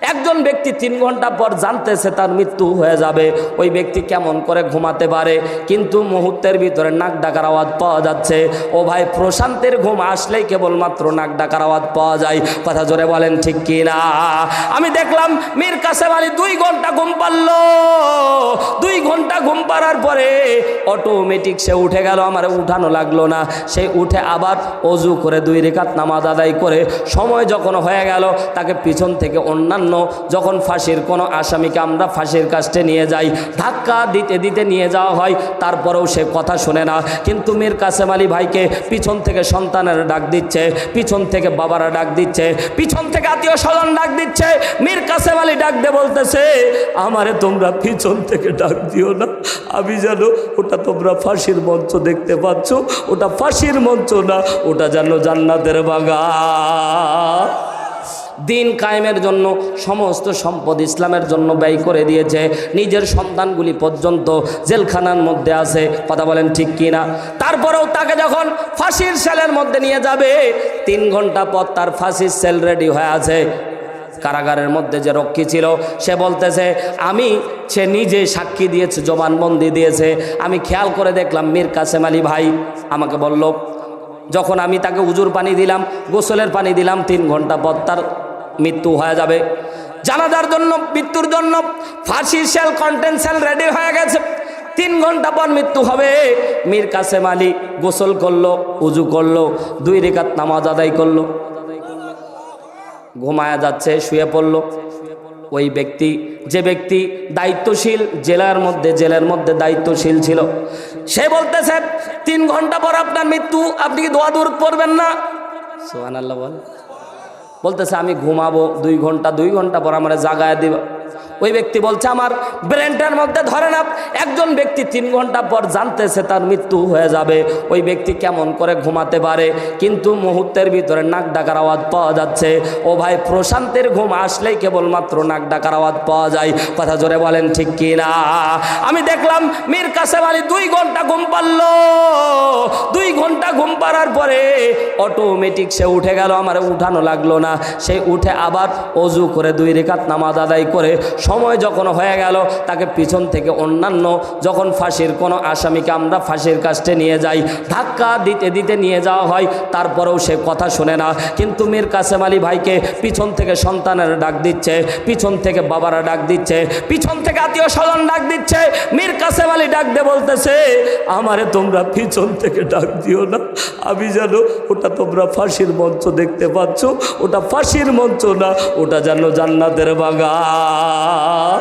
একজন ব্যক্তি তিন ঘণ্টা পর জানতেছে তার মৃত্যু হয়ে যাবে। ওই ব্যক্তি কেমন করে ঘুমাতে পারে? কিন্তু মুহূর্তের ভিতরে নাক ডাকার আওয়াজ পাওয়া যাচ্ছে। ও ভাই প্রশান্তের ঘুম আসলেই কেবলমাত্র নাক ডাকার আওয়াজ পাওয়া যায়। কথা জোরে বলেন ঠিক কিনা? আমি দেখলাম মীর কাসেম আলী দুই ঘণ্টা ঘুম পারল। পাড়ার পরে অটোমেটিক সে উঠে গেল, আমার উঠানো লাগল না। সে উঠে আবার অজু করে দুই রেখাত নামাজ আদায় করে, সময় যখন হয়ে গেল, তাকে পিছন থেকে অন্যান্য যখন ফাঁসির কোনো আসামিকে আমরা ফাঁসির কাস্টে নিয়ে যাই, ধাক্কা দিতে দিতে নিয়ে যাওয়া হয়, তারপরেও সে কথা শোনে না। কিন্তু মীর কাসেম আলী ভাইকে পিছন থেকে সন্তানের ডাক দিচ্ছে, পিছন থেকে বাবারা ডাক দিচ্ছে, পিছন থেকে আত্মীয় স্বজন ডাক দিচ্ছে, মীর কাসেম আলী ডাক দিয়ে বলতেছে, আমারে তোমরা পিছন থেকে ডাক দিও না আমি জানো, ওটা তোমরা ফাঁসির মঞ্চ দেখতে পাচ্ছ। ওটা ফাঁসির মঞ্চ না, ওটা জানো জান্নাতের বাগা দিন কায়েমের জন্য, সমস্ত সম্পদ ইসলামের জন্য ব্যয় করে দিয়েছে। নিজের সন্তানগুলি পর্যন্ত জেলখানার মধ্যে আছে, কথা বলেন ঠিক কি না তারপরেও তাকে যখন ফাঁসির সেলের মধ্যে নিয়ে যাবে, তিন ঘণ্টা পর তার ফাঁসির সেল রেডি হয়ে আছে। কারাগারের মধ্যে যে রক্ষী ছিল, সে বলতেছে, আমি, সে নিজে সাক্ষী দিয়েছে, জবানবন্দি দিয়েছে। আমি খেয়াল করে দেখলাম, মীর কাসেম আলী ভাই আমাকে বলল, যখন আমি তাকে উজুর পানি দিলাম, গোসলের পানি দিলাম, তিন ঘণ্টা পর তার মৃত্যু হয়ে যাবে। জানাজার জন্য, মৃত্যুর জন্য ফাঁসি সেল কন্টেন্ট সেল রেডি হয়ে গেছে। তিন ঘণ্টা পর মৃত্যু হবে। মীর কাসেম আলী গোসল করল, উজু করল, দুই রেখাত নামাজ আদায় করল। ঘুমায়া যাচ্ছে, শুয়ে পড়ল। ওই ব্যক্তি, যে ব্যক্তি দায়িত্বশীল, জেলার মধ্যে, জেলের মধ্যে দায়িত্বশীল ছিল। সে বলতেছে, তিন ঘণ্টা পর আপনার মৃত্যু, আপনি কি দোয়া দূর করবেন না? সোহান আল্লাহ বল। বলতেছে, আমি ঘুমাবো দুই ঘণ্টা দুই ঘণ্টা পর আমার জাগায় দিব। ওই ব্যক্তি বলছে, আমার ব্রেনটার মধ্যে ধরে না, একজন ব্যক্তি তিন ঘণ্টা পর জানতেছে তার মৃত্যু হয়ে যাবে। ওই ব্যক্তি কেমন করে ঘুমাতে পারে? কিন্তু মুহূর্তের ভিতরে নাক ডাকার আওয়াজ পাওয়া যাচ্ছে। ও ভাই, প্রশান্তের ঘুম আসলেই কেবলমাত্র নাক ডাকার আওয়াজ পাওয়া যায়। কথা জোরে বলেন, ঠিক কি না? আমি দেখলাম মীর কাসেম আলী দুই ঘণ্টা ঘুম পারল। অটোমেটিক সে উঠে গেল, আমার উঠানো লাগল না। সে উঠে আবার অজু করে দুই রেখাত নামাজ আদায় করে, সময় যখন হয়ে গেল, তাকে পিছন থেকে অন্যান্য যখন ফাঁসির কোনো আসামিকে আমরা ফাঁসির কাস্টে নিয়ে যাই, ধাক্কা দিতে দিতে নিয়ে যাওয়া হয়, তারপরেও সে কথা শোনে না। কিন্তু মীর কাসেম আলী ভাইকে পিছন থেকে সন্তানের ডাক দিচ্ছে, পিছন থেকে বাবারা ডাক দিচ্ছে, পিছন থেকে আত্মীয় স্বজন ডাক দিচ্ছে, মীর কাসেম আলী ডাক দিয়ে বলতেছে, আমারে তোমরা পিছন থেকে ডাক দিও না, আমি যেন ওটা তোমরা ফাঁসির মঞ্চ দেখতে পাচ্ছ। ওটা ফাঁসির মঞ্চ না ওটা যেন জান্নাতের বাগান।